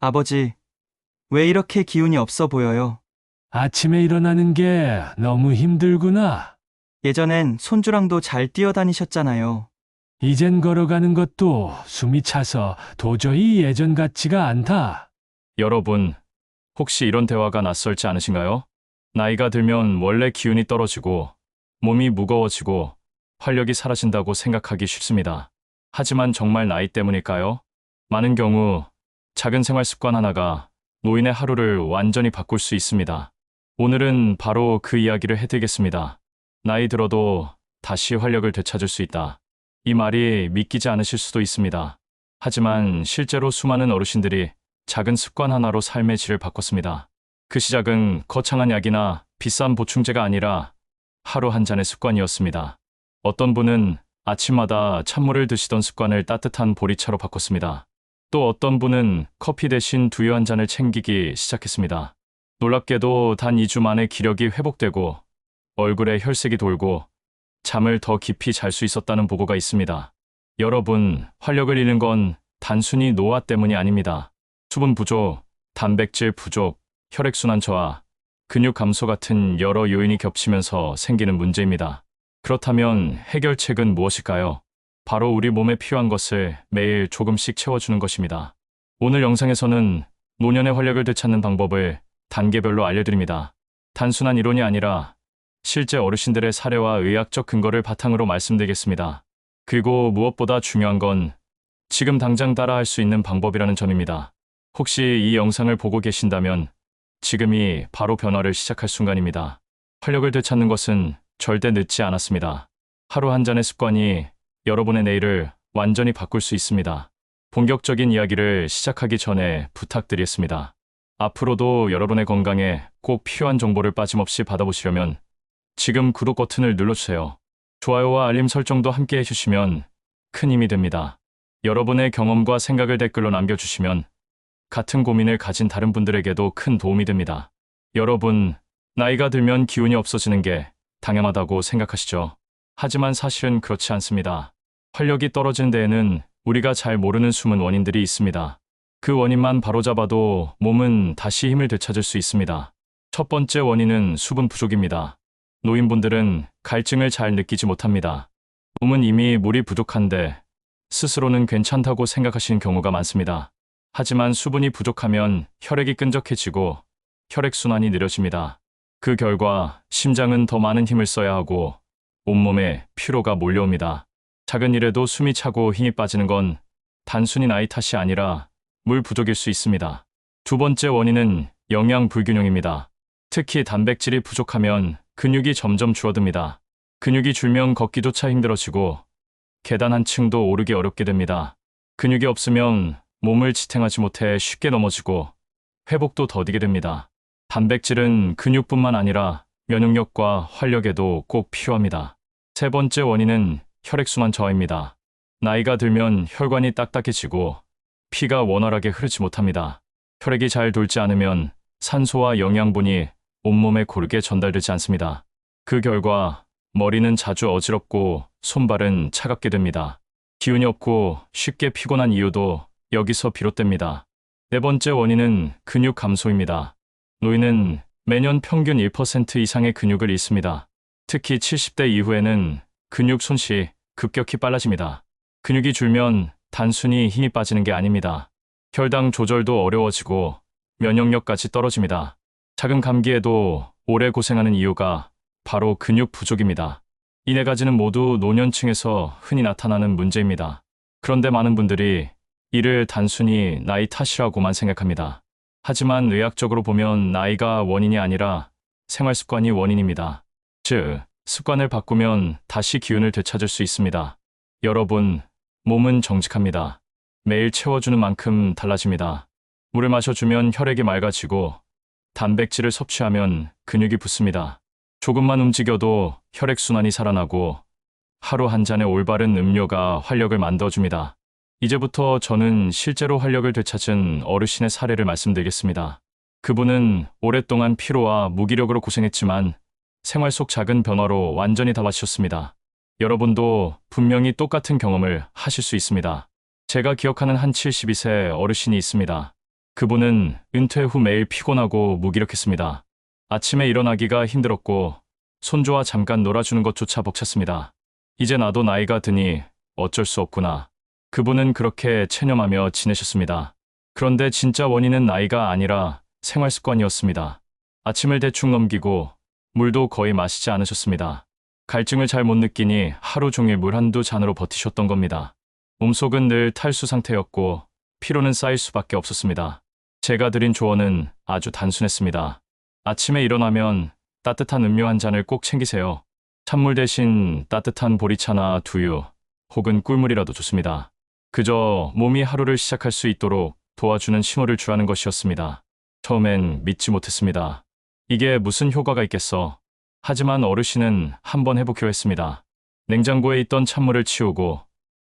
아버지, 왜 이렇게 기운이 없어 보여요? 아침에 일어나는 게 너무 힘들구나. 예전엔 손주랑도 잘 뛰어다니셨잖아요. 이젠 걸어가는 것도 숨이 차서 도저히 예전 같지가 않다. 여러분, 혹시 이런 대화가 낯설지 않으신가요? 나이가 들면 원래 기운이 떨어지고 몸이 무거워지고 활력이 사라진다고 생각하기 쉽습니다. 하지만 정말 나이 때문일까요? 많은 경우 작은 생활 습관 하나가 노인의 하루를 완전히 바꿀 수 있습니다. 오늘은 바로 그 이야기를 해드리겠습니다. 나이 들어도 다시 활력을 되찾을 수 있다. 이 말이 믿기지 않으실 수도 있습니다. 하지만 실제로 수많은 어르신들이 작은 습관 하나로 삶의 질을 바꿨습니다. 그 시작은 거창한 약이나 비싼 보충제가 아니라 하루 한 잔의 습관이었습니다. 어떤 분은 아침마다 찬물을 드시던 습관을 따뜻한 보리차로 바꿨습니다. 또 어떤 분은 커피 대신 두유 한 잔을 챙기기 시작했습니다. 놀랍게도 단 2주 만에 기력이 회복되고 얼굴에 혈색이 돌고 잠을 더 깊이 잘 수 있었다는 보고가 있습니다. 여러분, 활력을 잃는 건 단순히 노화 때문이 아닙니다. 수분 부족, 단백질 부족, 혈액순환 저하, 근육 감소 같은 여러 요인이 겹치면서 생기는 문제입니다. 그렇다면 해결책은 무엇일까요? 바로 우리 몸에 필요한 것을 매일 조금씩 채워주는 것입니다. 오늘 영상에서는 노년의 활력을 되찾는 방법을 단계별로 알려드립니다. 단순한 이론이 아니라 실제 어르신들의 사례와 의학적 근거를 바탕으로 말씀드리겠습니다. 그리고 무엇보다 중요한 건 지금 당장 따라할 수 있는 방법이라는 점입니다. 혹시 이 영상을 보고 계신다면 지금이 바로 변화를 시작할 순간입니다. 활력을 되찾는 것은 절대 늦지 않았습니다. 하루 한 잔의 습관이 여러분의 내일을 완전히 바꿀 수 있습니다. 본격적인 이야기를 시작하기 전에 부탁드리겠습니다. 앞으로도 여러분의 건강에 꼭 필요한 정보를 빠짐없이 받아보시려면 지금 구독 버튼을 눌러주세요. 좋아요와 알림 설정도 함께 해주시면 큰 힘이 됩니다. 여러분의 경험과 생각을 댓글로 남겨주시면 같은 고민을 가진 다른 분들에게도 큰 도움이 됩니다. 여러분, 나이가 들면 기운이 없어지는 게 당연하다고 생각하시죠? 하지만 사실은 그렇지 않습니다. 활력이 떨어지는 데에는 우리가 잘 모르는 숨은 원인들이 있습니다. 그 원인만 바로잡아도 몸은 다시 힘을 되찾을 수 있습니다. 첫 번째 원인은 수분 부족입니다. 노인분들은 갈증을 잘 느끼지 못합니다. 몸은 이미 물이 부족한데 스스로는 괜찮다고 생각하시는 경우가 많습니다. 하지만 수분이 부족하면 혈액이 끈적해지고 혈액순환이 느려집니다. 그 결과 심장은 더 많은 힘을 써야 하고 온몸에 피로가 몰려옵니다. 작은 일에도 숨이 차고 힘이 빠지는 건 단순히 나이 탓이 아니라 물 부족일 수 있습니다. 두 번째 원인은 영양 불균형입니다. 특히 단백질이 부족하면 근육이 점점 줄어듭니다. 근육이 줄면 걷기조차 힘들어지고 계단 한 층도 오르기 어렵게 됩니다. 근육이 없으면 몸을 지탱하지 못해 쉽게 넘어지고 회복도 더디게 됩니다. 단백질은 근육뿐만 아니라 면역력과 활력에도 꼭 필요합니다. 세 번째 원인은 혈액순환 저하입니다. 나이가 들면 혈관이 딱딱해지고 피가 원활하게 흐르지 못합니다. 혈액이 잘 돌지 않으면 산소와 영양분이 온몸에 고르게 전달되지 않습니다. 그 결과 머리는 자주 어지럽고 손발은 차갑게 됩니다. 기운이 없고 쉽게 피곤한 이유도 여기서 비롯됩니다. 네 번째 원인은 근육 감소입니다. 노인은 매년 평균 1% 이상의 근육을 잃습니다. 특히 70대 이후에는 근육 손실이 급격히 빨라집니다. 근육이 줄면 단순히 힘이 빠지는 게 아닙니다. 혈당 조절도 어려워지고 면역력까지 떨어집니다. 작은 감기에도 오래 고생하는 이유가 바로 근육 부족입니다. 이 네 가지는 모두 노년층에서 흔히 나타나는 문제입니다. 그런데 많은 분들이 이를 단순히 나이 탓이라고만 생각합니다. 하지만 의학적으로 보면 나이가 원인이 아니라 생활 습관이 원인입니다. 즉, 습관을 바꾸면 다시 기운을 되찾을 수 있습니다. 여러분, 몸은 정직합니다. 매일 채워주는 만큼 달라집니다. 물을 마셔주면 혈액이 맑아지고 단백질을 섭취하면 근육이 붙습니다. 조금만 움직여도 혈액순환이 살아나고 하루 한 잔의 올바른 음료가 활력을 만들어줍니다. 이제부터 저는 실제로 활력을 되찾은 어르신의 사례를 말씀드리겠습니다. 그분은 오랫동안 피로와 무기력으로 고생했지만 생활 속 작은 변화로 완전히 달라지셨습니다. 여러분도 분명히 똑같은 경험을 하실 수 있습니다. 제가 기억하는 한 72세 어르신이 있습니다. 그분은 은퇴 후 매일 피곤하고 무기력했습니다. 아침에 일어나기가 힘들었고 손주와 잠깐 놀아주는 것조차 벅찼습니다. 이제 나도 나이가 드니 어쩔 수 없구나. 그분은 그렇게 체념하며 지내셨습니다. 그런데 진짜 원인은 나이가 아니라 생활 습관이었습니다. 아침을 대충 넘기고 물도 거의 마시지 않으셨습니다. 갈증을 잘 못 느끼니 하루 종일 물 한두 잔으로 버티셨던 겁니다. 몸속은 늘 탈수 상태였고 피로는 쌓일 수밖에 없었습니다. 제가 드린 조언은 아주 단순했습니다. 아침에 일어나면 따뜻한 음료 한 잔을 꼭 챙기세요. 찬물 대신 따뜻한 보리차나 두유 혹은 꿀물이라도 좋습니다. 그저 몸이 하루를 시작할 수 있도록 도와주는 칭호를 주라는 것이었습니다. 처음엔 믿지 못했습니다. 이게 무슨 효과가 있겠어. 하지만 어르신은 한번 해보기로 했습니다. 냉장고에 있던 찬물을 치우고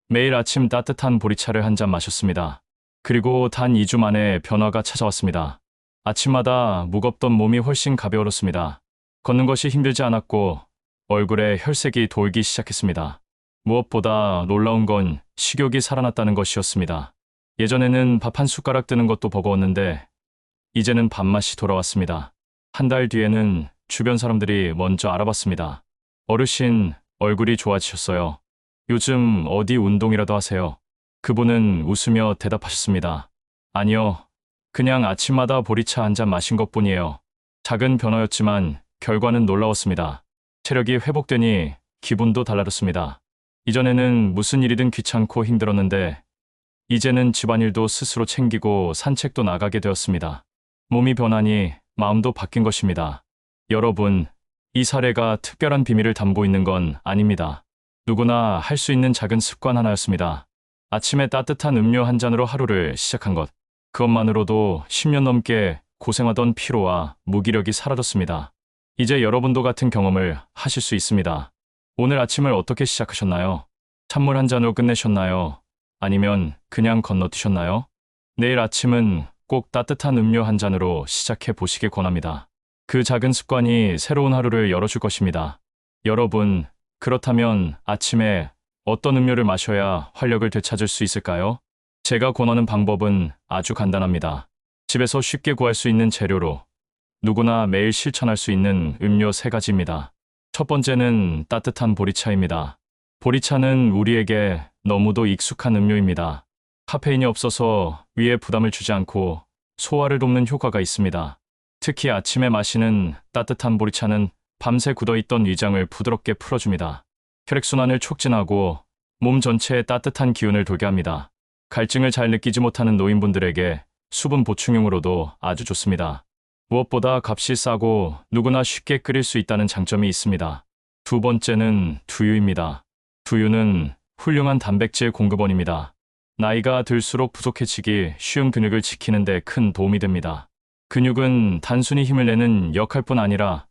매일 아침 따뜻한 보리차를 한 잔 마셨습니다. 그리고 단 2주 만에 변화가 찾아왔습니다. 아침마다 무겁던 몸이 훨씬 가벼워졌습니다. 걷는 것이 힘들지 않았고 얼굴에 혈색이 돌기 시작했습니다. 무엇보다 놀라운 건 식욕이 살아났다는 것이었습니다. 예전에는 밥 한 숟가락 뜨는 것도 버거웠는데 이제는 밥맛이 돌아왔습니다. 한 달 뒤에는 주변 사람들이 먼저 알아봤습니다. 어르신 얼굴이 좋아지셨어요. 요즘 어디 운동이라도 하세요. 그분은 웃으며 대답하셨습니다. 아니요. 그냥 아침마다 보리차 한 잔 마신 것 뿐이에요. 작은 변화였지만 결과는 놀라웠습니다. 체력이 회복되니 기분도 달라졌습니다. 이전에는 무슨 일이든 귀찮고 힘들었는데 이제는 집안일도 스스로 챙기고 산책도 나가게 되었습니다. 몸이 변하니 마음도 바뀐 것입니다. 여러분, 이 사례가 특별한 비밀을 담고 있는 건 아닙니다. 누구나 할 수 있는 작은 습관 하나였습니다. 아침에 따뜻한 음료 한 잔으로 하루를 시작한 것. 그것만으로도 10년 넘게 고생하던 피로와 무기력이 사라졌습니다. 이제 여러분도 같은 경험을 하실 수 있습니다. 오늘 아침을 어떻게 시작하셨나요? 찬물 한 잔으로 끝내셨나요? 아니면 그냥 건너뛰셨나요? 내일 아침은 꼭 따뜻한 음료 한 잔으로 시작해 보시길 권합니다. 그 작은 습관이 새로운 하루를 열어줄 것입니다. 여러분, 그렇다면 아침에 어떤 음료를 마셔야 활력을 되찾을 수 있을까요? 제가 권하는 방법은 아주 간단합니다. 집에서 쉽게 구할 수 있는 재료로 누구나 매일 실천할 수 있는 음료 세 가지입니다. 첫 번째는 따뜻한 보리차입니다. 보리차는 우리에게 너무도 익숙한 음료입니다. 카페인이 없어서 위에 부담을 주지 않고 소화를 돕는 효과가 있습니다. 특히 아침에 마시는 따뜻한 보리차는 밤새 굳어있던 위장을 부드럽게 풀어줍니다. 혈액순환을 촉진하고 몸 전체에 따뜻한 기운을 돌게 합니다. 갈증을 잘 느끼지 못하는 노인분들에게 수분 보충용으로도 아주 좋습니다. 무엇보다 값이 싸고 누구나 쉽게 끓일 수 있다는 장점이 있습니다. 두 번째는 두유입니다. 두유는 훌륭한 단백질 공급원입니다. 나이가 들수록 부족해지기 쉬운 근육을 지키는 데 큰 도움이 됩니다. 근육은 단순히 힘을 내는 역할뿐 아니라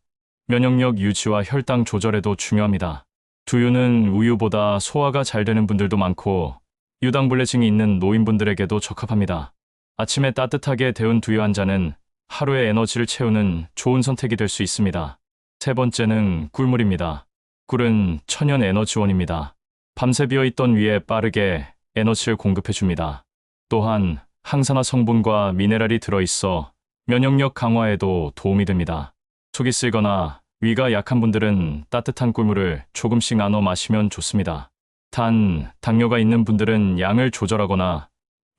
면역력 유지와 혈당 조절에도 중요합니다. 두유는 우유보다 소화가 잘 되는 분들도 많고 유당불내증이 있는 노인분들에게도 적합합니다. 아침에 따뜻하게 데운 두유 한 잔은 하루의 에너지를 채우는 좋은 선택이 될 수 있습니다. 세 번째는 꿀물입니다. 꿀은 천연 에너지원입니다. 밤새 비어있던 위에 빠르게 에너지를 공급해줍니다. 또한 항산화 성분과 미네랄이 들어있어 면역력 강화에도 도움이 됩니다. 속이 쓰거나 위가 약한 분들은 따뜻한 꿀물을 조금씩 나눠 마시면 좋습니다. 단, 당뇨가 있는 분들은 양을 조절하거나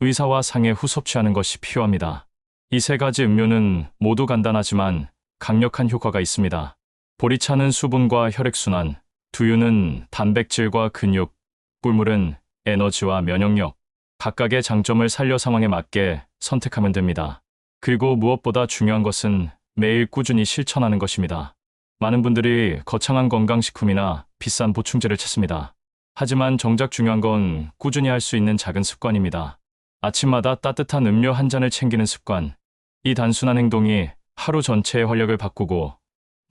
의사와 상의 후 섭취하는 것이 필요합니다. 이 세 가지 음료는 모두 간단하지만 강력한 효과가 있습니다. 보리차는 수분과 혈액순환, 두유는 단백질과 근육, 꿀물은 에너지와 면역력, 각각의 장점을 살려 상황에 맞게 선택하면 됩니다. 그리고 무엇보다 중요한 것은 매일 꾸준히 실천하는 것입니다. 많은 분들이 거창한 건강식품이나 비싼 보충제를 찾습니다. 하지만 정작 중요한 건 꾸준히 할 수 있는 작은 습관입니다. 아침마다 따뜻한 음료 한 잔을 챙기는 습관. 이 단순한 행동이 하루 전체의 활력을 바꾸고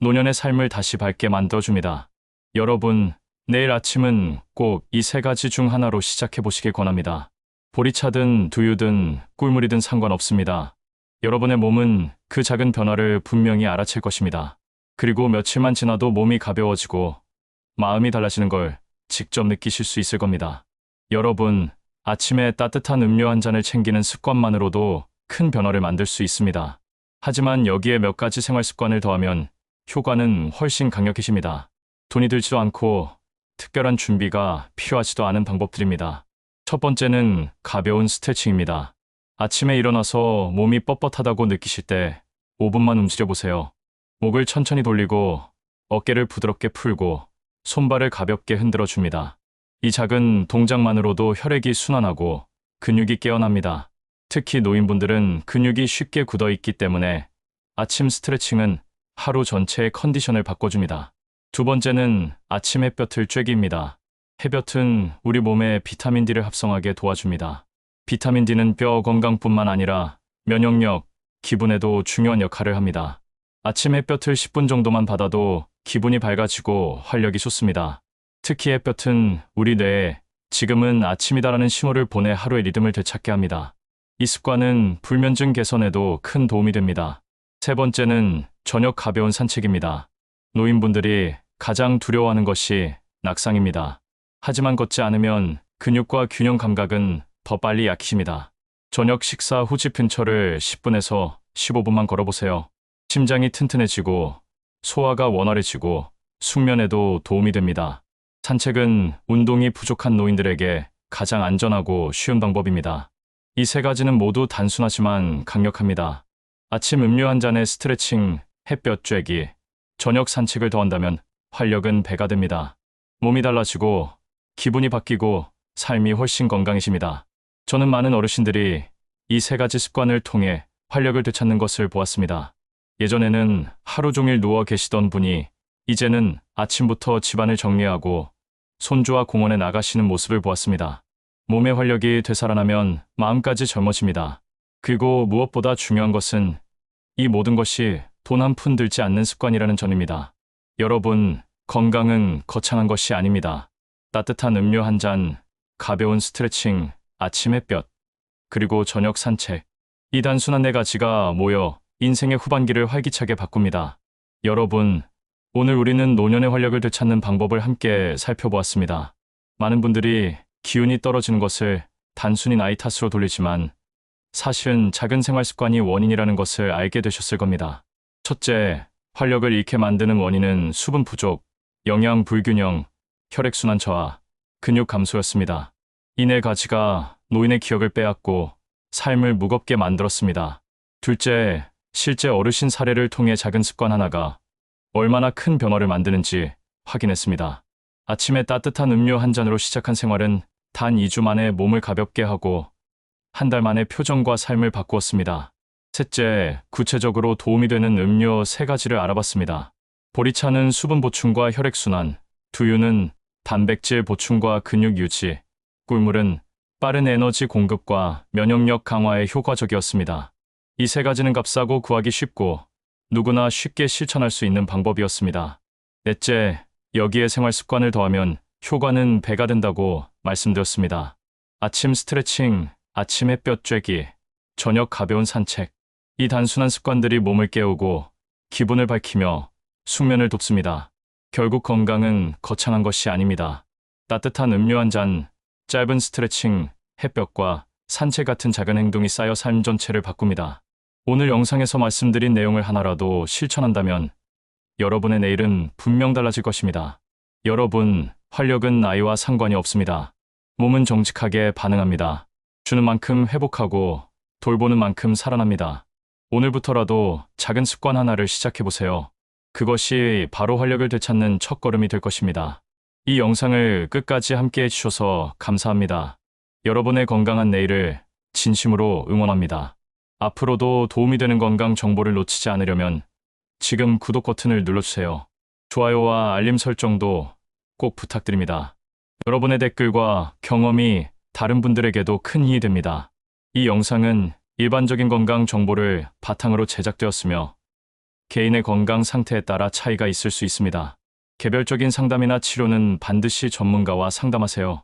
노년의 삶을 다시 밝게 만들어줍니다. 여러분, 내일 아침은 꼭 이 세 가지 중 하나로 시작해 보시길 권합니다. 보리차든 두유든 꿀물이든 상관없습니다. 여러분의 몸은 그 작은 변화를 분명히 알아챌 것입니다. 그리고 며칠만 지나도 몸이 가벼워지고 마음이 달라지는 걸 직접 느끼실 수 있을 겁니다. 여러분, 아침에 따뜻한 음료 한 잔을 챙기는 습관만으로도 큰 변화를 만들 수 있습니다. 하지만 여기에 몇 가지 생활 습관을 더하면 효과는 훨씬 강력해집니다. 돈이 들지도 않고 특별한 준비가 필요하지도 않은 방법들입니다. 첫 번째는 가벼운 스트레칭입니다. 아침에 일어나서 몸이 뻣뻣하다고 느끼실 때 5분만 움직여 보세요. 목을 천천히 돌리고 어깨를 부드럽게 풀고 손발을 가볍게 흔들어 줍니다. 이 작은 동작만으로도 혈액이 순환하고 근육이 깨어납니다. 특히 노인분들은 근육이 쉽게 굳어 있기 때문에 아침 스트레칭은 하루 전체의 컨디션을 바꿔줍니다. 두 번째는 아침 햇볕을 쬐기입니다. 햇볕은 우리 몸에 비타민 D를 합성하게 도와줍니다. 비타민 D는 뼈 건강뿐만 아니라 면역력, 기분에도 중요한 역할을 합니다. 아침 햇볕을 10분 정도만 받아도 기분이 밝아지고 활력이 솟습니다. 특히 햇볕은 우리 뇌에 지금은 아침이다라는 신호를 보내 하루의 리듬을 되찾게 합니다. 이 습관은 불면증 개선에도 큰 도움이 됩니다. 세 번째는 저녁 가벼운 산책입니다. 노인분들이 가장 두려워하는 것이 낙상입니다. 하지만 걷지 않으면 근육과 균형 감각은 더 빨리 약해집니다. 저녁 식사 후 집 근처를 10분에서 15분만 걸어보세요. 심장이 튼튼해지고 소화가 원활해지고 숙면에도 도움이 됩니다. 산책은 운동이 부족한 노인들에게 가장 안전하고 쉬운 방법입니다. 이 세 가지는 모두 단순하지만 강력합니다. 아침 음료 한 잔에 스트레칭, 햇볕 쬐기, 저녁 산책을 더한다면 활력은 배가 됩니다. 몸이 달라지고 기분이 바뀌고 삶이 훨씬 건강해집니다. 저는 많은 어르신들이 이 세 가지 습관을 통해 활력을 되찾는 것을 보았습니다. 예전에는 하루 종일 누워 계시던 분이 이제는 아침부터 집안을 정리하고 손주와 공원에 나가시는 모습을 보았습니다. 몸의 활력이 되살아나면 마음까지 젊어집니다. 그리고 무엇보다 중요한 것은 이 모든 것이 돈 한 푼 들지 않는 습관이라는 점입니다. 여러분, 건강은 거창한 것이 아닙니다. 따뜻한 음료 한 잔, 가벼운 스트레칭, 아침 햇볕, 그리고 저녁 산책. 이 단순한 네 가지가 모여 인생의 후반기를 활기차게 바꿉니다. 여러분, 오늘 우리는 노년의 활력을 되찾는 방법을 함께 살펴보았습니다. 많은 분들이 기운이 떨어지는 것을 단순히 나이 탓으로 돌리지만 사실은 작은 생활 습관이 원인이라는 것을 알게 되셨을 겁니다. 첫째, 활력을 잃게 만드는 원인은 수분 부족, 영양 불균형, 혈액순환 저하, 근육 감소였습니다. 이네 가지가 노인의 기억을 빼앗고 삶을 무겁게 만들었습니다. 둘째, 실제 어르신 사례를 통해 작은 습관 하나가 얼마나 큰 변화를 만드는지 확인했습니다. 아침에 따뜻한 음료 한 잔으로 시작한 생활은 단 2주 만에 몸을 가볍게 하고 한 달 만에 표정과 삶을 바꾸었습니다. 셋째, 구체적으로 도움이 되는 음료 세 가지를 알아봤습니다. 보리차는 수분 보충과 혈액순환, 두유는 단백질 보충과 근육 유지, 꿀물은 빠른 에너지 공급과 면역력 강화에 효과적이었습니다. 이 세 가지는 값싸고 구하기 쉽고 누구나 쉽게 실천할 수 있는 방법이었습니다. 넷째, 여기에 생활 습관을 더하면 효과는 배가 된다고 말씀드렸습니다. 아침 스트레칭, 아침 햇볕 쬐기, 저녁 가벼운 산책. 이 단순한 습관들이 몸을 깨우고 기분을 밝히며 숙면을 돕습니다. 결국 건강은 거창한 것이 아닙니다. 따뜻한 음료 한 잔, 짧은 스트레칭, 햇볕과 산책 같은 작은 행동이 쌓여 삶 전체를 바꿉니다. 오늘 영상에서 말씀드린 내용을 하나라도 실천한다면 여러분의 내일은 분명 달라질 것입니다. 여러분, 활력은 나이와 상관이 없습니다. 몸은 정직하게 반응합니다. 주는 만큼 회복하고 돌보는 만큼 살아납니다. 오늘부터라도 작은 습관 하나를 시작해보세요. 그것이 바로 활력을 되찾는 첫 걸음이 될 것입니다. 이 영상을 끝까지 함께 해주셔서 감사합니다. 여러분의 건강한 내일을 진심으로 응원합니다. 앞으로도 도움이 되는 건강 정보를 놓치지 않으려면 지금 구독 버튼을 눌러주세요. 좋아요와 알림 설정도 꼭 부탁드립니다. 여러분의 댓글과 경험이 다른 분들에게도 큰 힘이 됩니다. 이 영상은 일반적인 건강 정보를 바탕으로 제작되었으며 개인의 건강 상태에 따라 차이가 있을 수 있습니다. 개별적인 상담이나 치료는 반드시 전문가와 상담하세요.